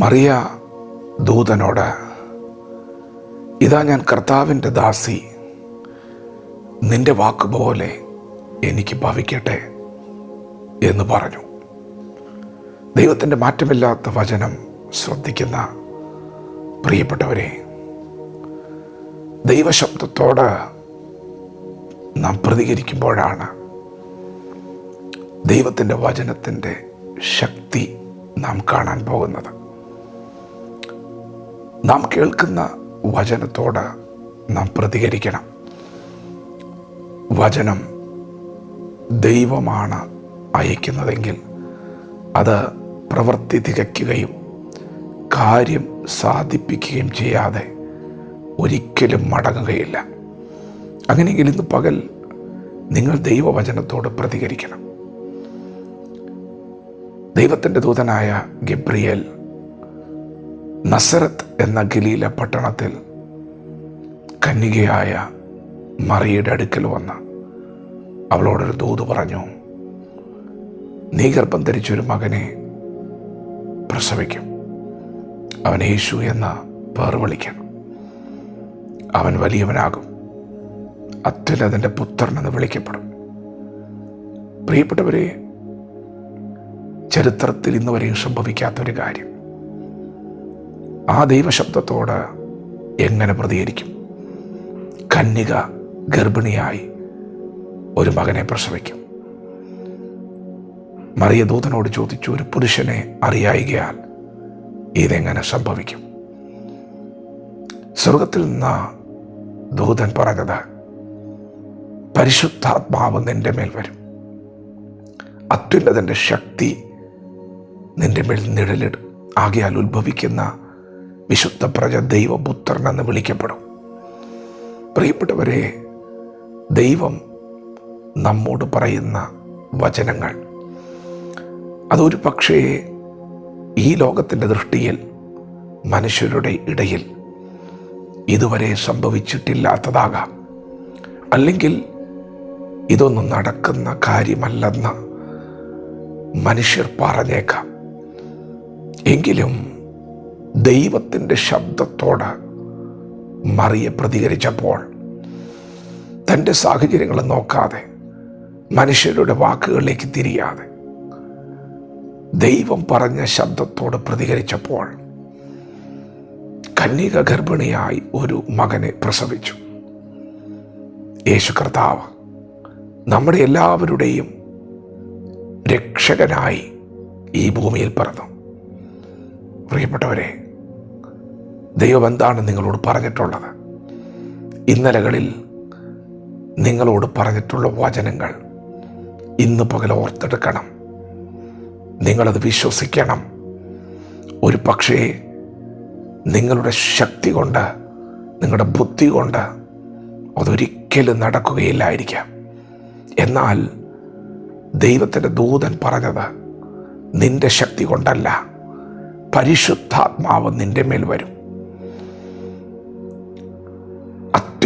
മറിയ ദൂതനോട് ഇതാ ഞാൻ കർത്താവിന്റെ ദാസി. നിന്റെ വാക്കുപോലെ എനിക്ക് ഭവിക്കട്ടെ എന്ന് പറഞ്ഞു. ദൈവത്തിന്റെ മാറ്റമില്ലാത്ത വചനം ശ്രദ്ധിക്കുന്ന പ്രിയപ്പെട്ടവരെ ദൈവശബ്ദത്തോട് നാം പ്രതികരിക്കുമ്പോഴാണ് ദൈവത്തിന്റെ വചനത്തിന്റെ ശക്തി നാം കാണാൻ പോകുന്നത്. നാം കേൾക്കുന്ന വചനത്തോട് നാം പ്രതികരിക്കണം. വചനം ദൈവമാണ് അയക്കുന്നതെങ്കിൽ അത് പ്രവൃത്തി തികയ്ക്കുകയും കാര്യം സാധിപ്പിക്കുകയും ചെയ്യാതെ ഒരിക്കലും മടങ്ങുകയില്ല. അങ്ങനെയെങ്കിൽ ഇന്ന് പകൽ നിങ്ങൾ ദൈവവചനത്തോട് പ്രതികരിക്കണം. ദൈവത്തിന്റെ ദൂതനായ ഗബ്രിയേൽ നസറത്ത് എന്ന ഗലീല പട്ടണത്തിൽ കന്യകയായ മറിയുടെ അടുക്കൽ വന്ന് അവളോടൊരു ദൂത് പറഞ്ഞു നീ ഗർഭം ധരിച്ചൊരു മകനെ പ്രസവിക്കും. അവൻ യേശു എന്ന പേർ വിളിക്കണം അവൻ വലിയവനാകും. അത്യുന്നതിന്റെ പുത്രൻ എന്ന് വിളിക്കപ്പെടും. പ്രിയപ്പെട്ടവരെ ചരിത്രത്തിൽ ഇന്ന് വരെയും സംഭവിക്കാത്തൊരു കാര്യം. ആ ദൈവശബ്ദത്തോട് എങ്ങനെ പ്രതികരിക്കും? കന്യക ഗർഭിണിയായി ഒരു മകനെ പ്രസവിക്കും. മറിയ ദൂതനോട് ചോദിച്ചു ഒരു പുരുഷനെ അറിയായികയാൽ ഇതെങ്ങനെ സംഭവിക്കും? സ്വർഗത്തിൽ നിന്ന് ദൂതൻ പറഞ്ഞത് പരിശുദ്ധാത്മാവ് നിന്റെ മേൽ വരും. അത്യുന്നതന്റെ ശക്തി നിന്റെ മേൽ നിഴലിടും. ആകയാൽ ഉത്ഭവിക്കുന്ന വിശുദ്ധ പ്രജ ദൈവപുത്രൻ എന്ന് വിളിക്കപ്പെടും. പ്രിയപ്പെട്ടവരെ ദൈവം നമ്മോട് പറയുന്ന വചനങ്ങൾ. അതൊരു പക്ഷേ ഈ ലോകത്തിന്റെ ദൃഷ്ടിയിൽ മനുഷ്യരുടെ ഇടയിൽ ഇതുവരെ സംഭവിച്ചിട്ടില്ലാത്തതാകാം. അല്ലെങ്കിൽ ഇതൊന്നും നടക്കുന്ന കാര്യമല്ലെന്ന് മനുഷ്യർ പറഞ്ഞേക്കാം. എങ്കിലും ദൈവത്തിന്റെ ശബ്ദത്തോട് മറിയ പ്രതികരിച്ചപ്പോൾ തന്റെ സാഹചര്യങ്ങൾ നോക്കാതെ മനുഷ്യരുടെ വാക്കുകളിലേക്ക് തിരിയാതെ ദൈവം പറഞ്ഞ ശബ്ദത്തോട് പ്രതികരിച്ചപ്പോൾ കന്യക ഗർഭിണിയായി ഒരു മകനെ പ്രസവിച്ചു. യേശു കർത്താവ് നമ്മുടെ എല്ലാവരുടെയും രക്ഷകനായി ഈ ഭൂമിയിൽ പറഞ്ഞു പ്രിയപ്പെട്ടവരെ ദൈവം എന്താണ് നിങ്ങളോട് പറഞ്ഞിട്ടുള്ളത്? ഇന്നലകളിൽ നിങ്ങളോട് പറഞ്ഞിട്ടുള്ള വചനങ്ങൾ ഇന്ന് പകൽ ഓർത്തെടുക്കണം. നിങ്ങളത് വിശ്വസിക്കണം. ഒരു പക്ഷേ നിങ്ങളുടെ ശക്തി കൊണ്ട് നിങ്ങളുടെ ബുദ്ധി കൊണ്ട് അതൊരിക്കലും നടക്കുകയില്ലായിരിക്കാം. എന്നാൽ ദൈവത്തിന്റെ ദൂതൻ പറഞ്ഞത് നിന്റെ ശക്തി കൊണ്ടല്ല. പരിശുദ്ധാത്മാവ് നിന്റെ മേൽ വരും.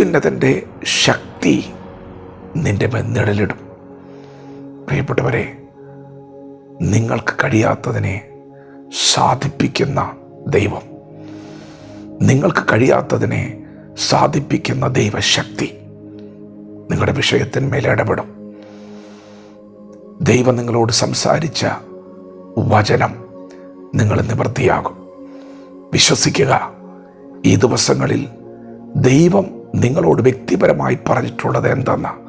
അത്യുന്നതന്റെ ശക്തി നിന്റെ നിഴലിടും. പ്രിയപ്പെട്ടവരെ നിങ്ങൾക്ക് കഴിയാത്തതിനെ സാധിപ്പിക്കുന്ന ദൈവം. നിങ്ങൾക്ക് കഴിയാത്തതിനെ സാധിപ്പിക്കുന്ന ദൈവശക്തി നിങ്ങളുടെ വിഷയത്തിന്മേൽ ഇടപെടും. ദൈവം നിങ്ങളോട് സംസാരിച്ച വചനം നിങ്ങൾ നിവൃത്തിയാകും. വിശ്വസിക്കുക ഈ ദിവസങ്ങളിൽ ദൈവം നിങ്ങളോട് വ്യക്തിപരമായി പറഞ്ഞിട്ടുള്ളത് എന്തെന്ന്?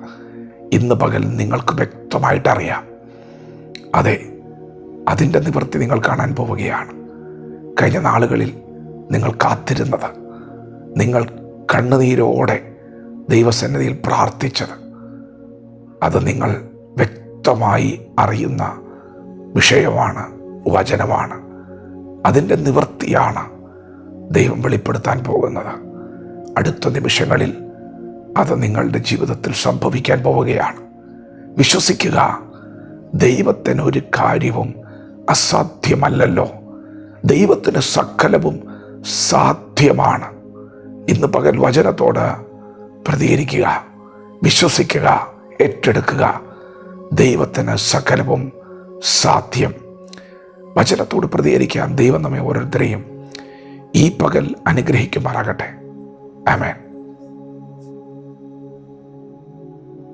ഇന്ന് പകൽ നിങ്ങൾക്ക് വ്യക്തമായിട്ടറിയാം. അതെ അതിന്റെ നിവൃത്തി നിങ്ങൾ കാണാൻ പോവുകയാണ്. കഴിഞ്ഞ നാളുകളിൽ നിങ്ങൾ കാത്തിരുന്നത്. നിങ്ങൾ കണ്ണുനീരോടെ ദൈവസന്നിധിയിൽ പ്രാർത്ഥിച്ചത്. അത് നിങ്ങൾ വ്യക്തമായി അറിയുന്ന വിഷയമാണ് വചനമാണ്. അതിന്റെ നിവൃത്തിയാണ് ദൈവം വെളിപ്പെടുത്താൻ പോകുന്നത്. അടുത്ത നിമിഷങ്ങളിൽ അത് നിങ്ങളുടെ ജീവിതത്തിൽ സംഭവിക്കാൻ പോവുകയാണ്. വിശ്വസിക്കുക ദൈവത്തിന് ഒരു കാര്യവും അസാധ്യമല്ലല്ലോ. ദൈവത്തിന് സകലവും സാധ്യമാണ്. ഇന്ന് പകൽ വചനത്തോട് പ്രതികരിക്കുക വിശ്വസിക്കുക ഏറ്റെടുക്കുക. ദൈവത്തിന് സകലവും സാധ്യം. വചനത്തോട് പ്രതികരിക്കാൻ ദൈവം നമ്മെ ഓരോരുത്തരെയും ഈ പകൽ അനുഗ്രഹിക്കുമാറാകട്ടെ. Amen.